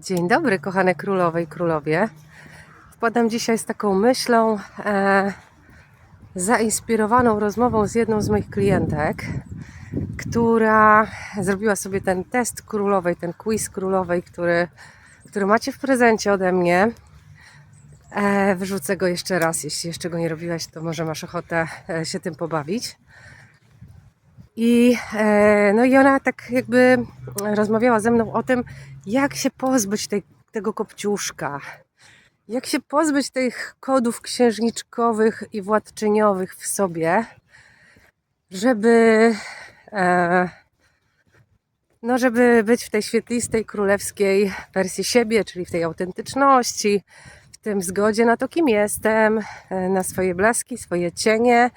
Dzień dobry, kochane królowe i królowie. Wpadam dzisiaj z taką myślą, e, zainspirowaną rozmową z jedną z moich klientek, która zrobiła sobie ten test królowej, ten quiz królowej, który, który macie w prezencie ode mnie. E, wyrzucę go jeszcze raz. Jeśli jeszcze go nie robiłeś, to może masz ochotę e, się tym pobawić. I, e, no i ona tak jakby rozmawiała ze mną o tym, jak się pozbyć tej, tego kopciuszka, jak się pozbyć tych kodów księżniczkowych i władczyniowych w sobie, żeby, e, no żeby być w tej świetlistej, królewskiej wersji siebie, czyli w tej autentyczności, w tym zgodzie na to, kim jestem, e, na swoje blaski, swoje cienie,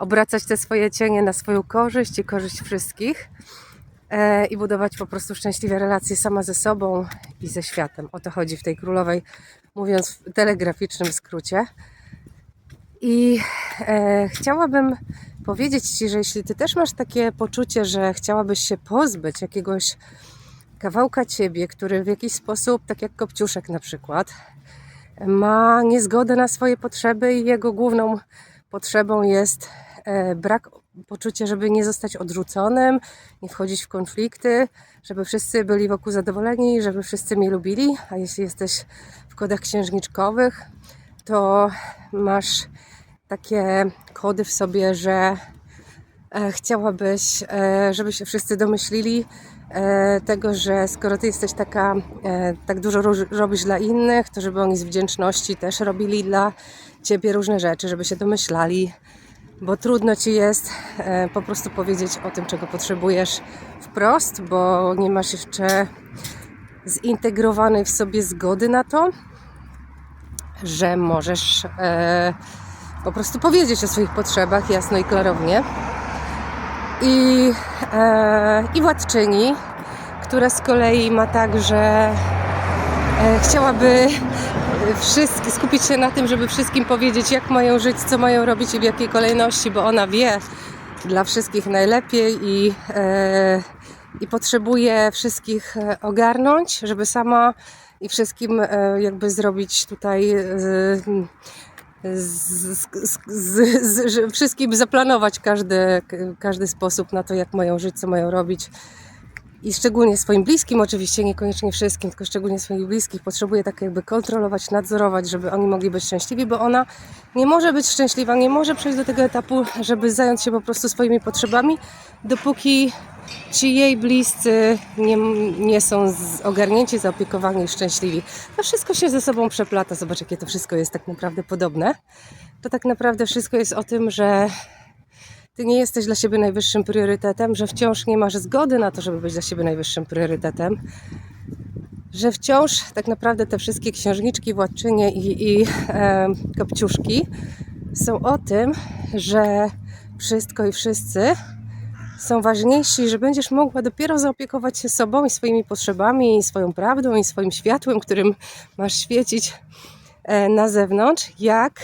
obracać te swoje cienie na swoją korzyść i korzyść wszystkich e, i budować po prostu szczęśliwe relacje sama ze sobą i ze światem. O to chodzi w tej królowej, mówiąc w telegraficznym skrócie. I e, chciałabym powiedzieć Ci, że jeśli Ty też masz takie poczucie, że chciałabyś się pozbyć jakiegoś kawałka Ciebie, który w jakiś sposób, tak jak Kopciuszek na przykład, ma niezgodę na swoje potrzeby i jego główną potrzebą jest brak poczucia, żeby nie zostać odrzuconym, nie wchodzić w konflikty, żeby wszyscy byli wokół zadowoleni, żeby wszyscy mnie lubili. A jeśli jesteś w kodach księżniczkowych, to masz takie kody w sobie, że e, chciałabyś, e, żeby się wszyscy domyślili e, tego, że skoro ty jesteś taka, e, tak dużo robisz dla innych, to żeby oni z wdzięczności też robili dla ciebie różne rzeczy, żeby się domyślali, bo trudno ci jest e, po prostu powiedzieć o tym, czego potrzebujesz wprost, bo nie masz jeszcze zintegrowanej w sobie zgody na to, że możesz e, po prostu powiedzieć o swoich potrzebach jasno i klarownie. I, e, i władczyni, która z kolei ma tak, że chciałaby wszystkie, skupić się na tym, żeby wszystkim powiedzieć, jak mają żyć, co mają robić i w jakiej kolejności, bo ona wie dla wszystkich najlepiej i, e, i potrzebuje wszystkich e, ogarnąć, żeby sama i wszystkim e, jakby zrobić tutaj e, z, z, z, z, wszystkim zaplanować każdy, każdy sposób na to, jak mają żyć, co mają robić. I szczególnie swoim bliskim, oczywiście niekoniecznie wszystkim, tylko szczególnie swoich bliskich, potrzebuje tak jakby kontrolować, nadzorować, żeby oni mogli być szczęśliwi, bo ona nie może być szczęśliwa, nie może przejść do tego etapu, żeby zająć się po prostu swoimi potrzebami, dopóki ci jej bliscy nie, nie są ogarnięci, zaopiekowani i szczęśliwi. To wszystko się ze sobą przeplata. Zobacz, jakie to wszystko jest tak naprawdę podobne. To tak naprawdę wszystko jest o tym, że ty nie jesteś dla siebie najwyższym priorytetem, że wciąż nie masz zgody na to, żeby być dla siebie najwyższym priorytetem, że wciąż tak naprawdę te wszystkie księżniczki, władczynie i, i e, kopciuszki są o tym, że wszystko i wszyscy są ważniejsi, że będziesz mogła dopiero zaopiekować się sobą i swoimi potrzebami, i swoją prawdą, i swoim światłem, którym masz świecić e, na zewnątrz, jak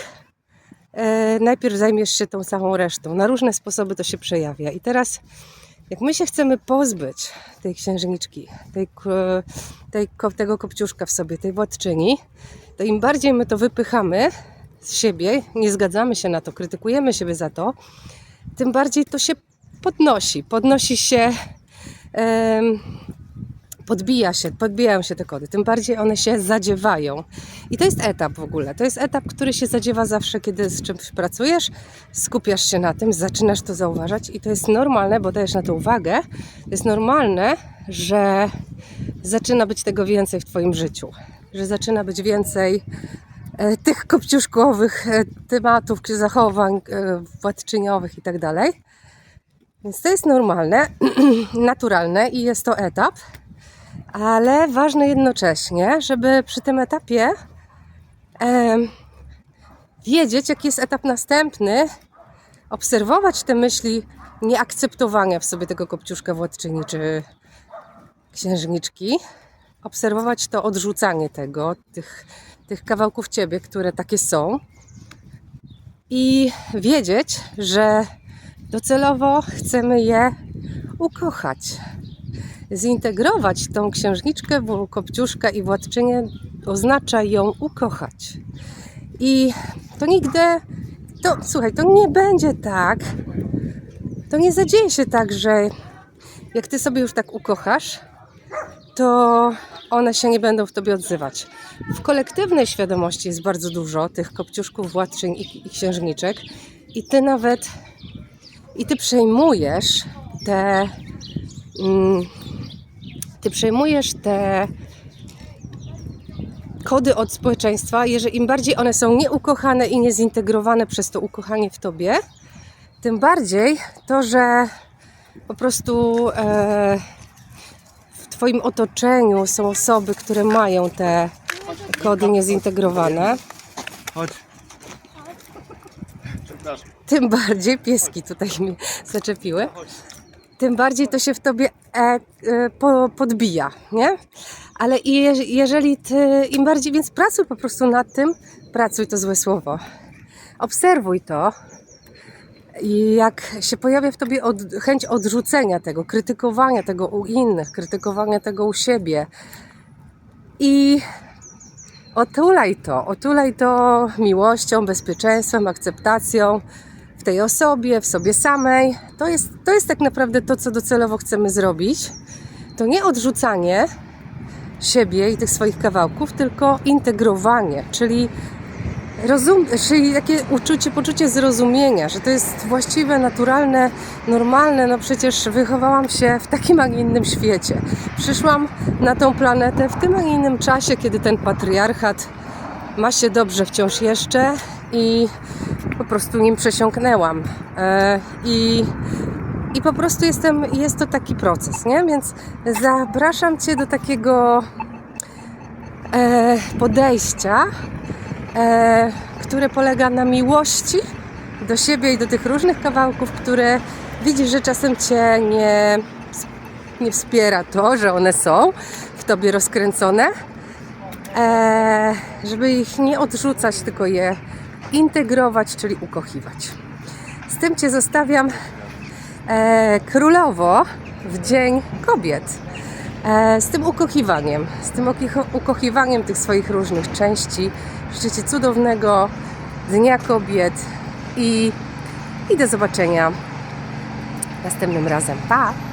najpierw zajmiesz się tą całą resztą. Na różne sposoby to się przejawia. I teraz, jak my się chcemy pozbyć tej księżniczki, tej, tej, tego kopciuszka w sobie, tej władczyni, to im bardziej my to wypychamy z siebie, nie zgadzamy się na to, krytykujemy siebie za to, tym bardziej to się podnosi. Podnosi się, em, podbija się, podbijają się te kody, tym bardziej one się zadziewają. I to jest etap w ogóle. To jest etap, który się zadziewa zawsze, kiedy z czymś pracujesz, skupiasz się na tym, zaczynasz to zauważać i to jest normalne, bo dajesz na to uwagę. To jest normalne, że zaczyna być tego więcej w Twoim życiu, że zaczyna być więcej e, tych kopciuszkowych e, tematów, zachowań e, władczyniowych i tak dalej. Więc to jest normalne, naturalne i jest to etap, ale ważne jednocześnie, żeby przy tym etapie em, wiedzieć, jaki jest etap następny, obserwować te myśli nieakceptowania w sobie tego kopciuszka władczyni czy księżniczki, obserwować to odrzucanie tego, tych, tych kawałków ciebie, które takie są i wiedzieć, że docelowo chcemy je ukochać. Zintegrować tą księżniczkę, bo kopciuszkę i władczynię oznacza ją ukochać. I to nigdy, to słuchaj, to nie będzie tak, to nie zadzieje się tak, że jak ty sobie już tak ukochasz, to one się nie będą w tobie odzywać. W kolektywnej świadomości jest bardzo dużo tych kopciuszków, władczyń i, i księżniczek i ty nawet i ty przejmujesz te mm, ty przejmujesz te kody od społeczeństwa, jeżeli im bardziej one są nieukochane i niezintegrowane przez to ukochanie w tobie, tym bardziej to, że po prostu e, w Twoim otoczeniu są osoby, które mają te kody niezintegrowane, Chodź. Tym bardziej pieski tutaj mnie zaczepiły, tym bardziej to się w tobie e, e, po, podbija, nie? Ale je, jeżeli ty, im bardziej, więc pracuj po prostu nad tym, pracuj to złe słowo. Obserwuj to. I jak się pojawia w tobie od, chęć odrzucenia tego, krytykowania tego u innych, krytykowania tego u siebie i otulaj to, otulaj to miłością, bezpieczeństwem, akceptacją tej osobie, w sobie samej. To jest, to jest tak naprawdę to, co docelowo chcemy zrobić. To nie odrzucanie siebie i tych swoich kawałków, tylko integrowanie, czyli rozum, czyli takie uczucie, poczucie zrozumienia, że to jest właściwe, naturalne, normalne. No przecież wychowałam się w takim, a nie innym świecie. Przyszłam na tą planetę w tym, a nie innym czasie, kiedy ten patriarchat ma się dobrze wciąż jeszcze i po prostu nim przesiąknęłam. E, I, I po prostu jestem, jest to taki proces, nie? Więc zapraszam Cię do takiego e, podejścia, e, które polega na miłości do siebie i do tych różnych kawałków, które widzisz, że czasem Cię nie, nie wspiera to, że one są w Tobie rozkręcone, żeby ich nie odrzucać, tylko je integrować, czyli ukochiwać. Z tym Cię zostawiam e, królowo w Dzień Kobiet. E, z tym ukochiwaniem, z tym ukochiwaniem tych swoich różnych części. Życzę Ci cudownego Dnia Kobiet i, i do zobaczenia następnym razem. Pa!